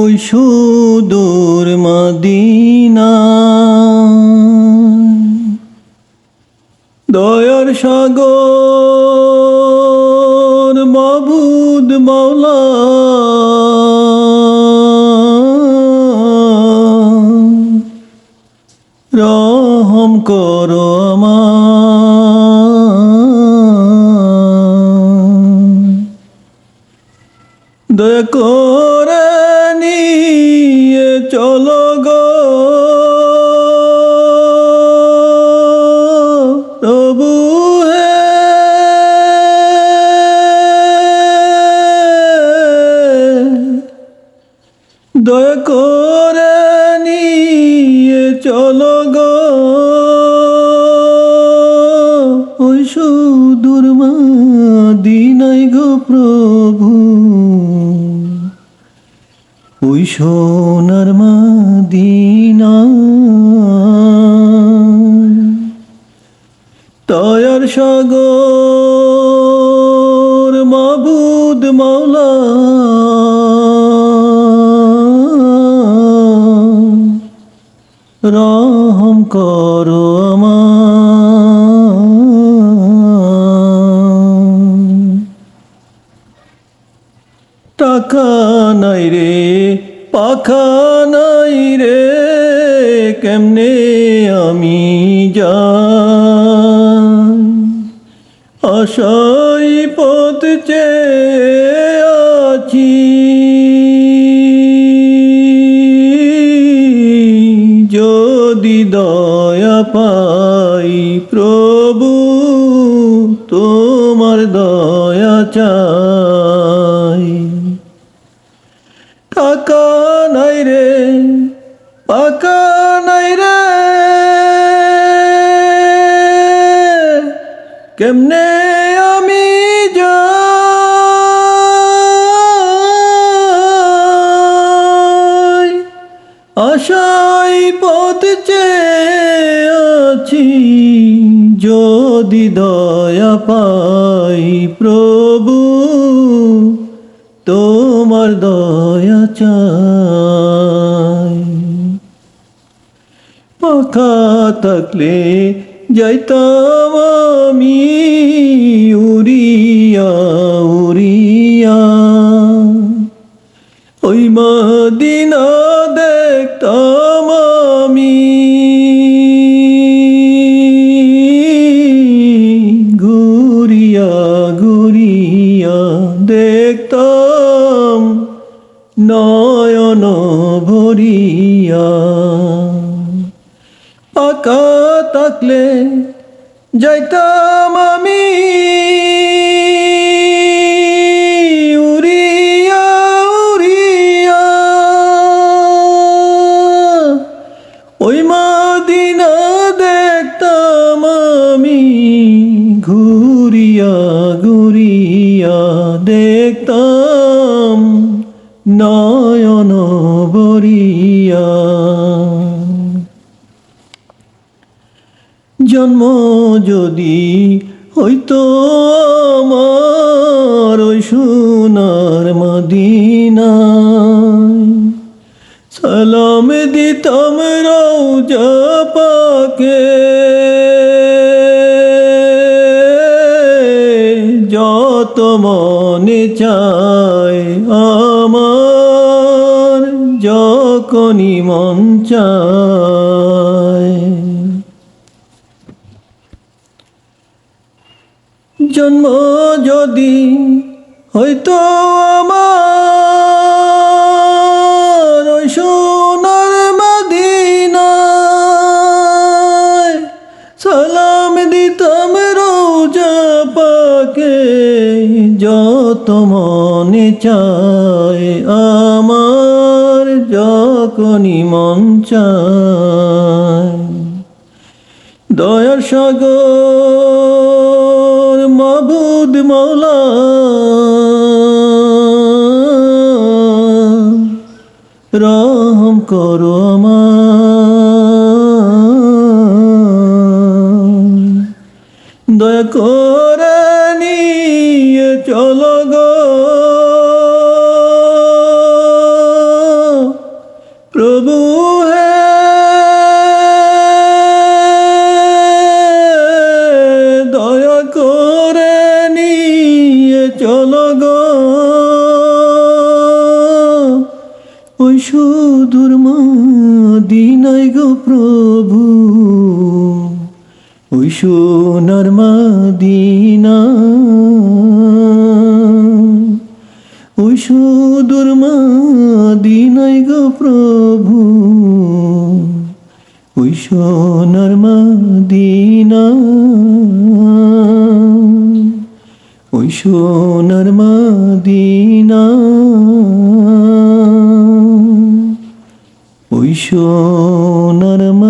ওই সুদূর মদিনা। দয়ার সাগর মাবুদ মাওলা। রহম করো আমার। দয়া করে নিয়ে চলো গো। ওই সুদূর দিনাই গো প্রভু। ওই সোনার মাদিনা। তয়ার সাগর, মাবুদ মাওলা। রহম করো টাকা নাই রে, পাখা নাই রে, কেমনে আমি যা আশাই পথ চেয়ে আছি। দয়া পাই প্রভু, তোমার দয়া চাই। টাকা নাই রে, পাকা নাই রে। কেমনে আমি যাই যদি দয়া পাই প্রভু, তোমার দয়া চাই। পাখা থাকলে যাইতাম আমি, উড়িয়া উড়িয়া। ওই মদিনা দেখতাম দেখতাম নয়ন ভরিয়া। পাকা থাকলে যাইতাম আমি বরিয়া জন্ম যদি হইতো আমার ওই মদিনায়, সালাম দিতাম রৌজা পাকে। যত মনে চায় আমার যখনই মন জন্ম যদি হয়তো আমার মনে চায় আমার যখনই মন চায়। দয়ার সাগর মৌলা রহম করো আমার দয়া করে চলো গো। ওই সুদূর মদিনায় গো প্রভু। ওই সোনার মদিনা। ওই সুদূর মদিনায় গো প্রভু। ওই সোনার মদিনা। ওই সোনার মাদিনা। ওই সোনার মা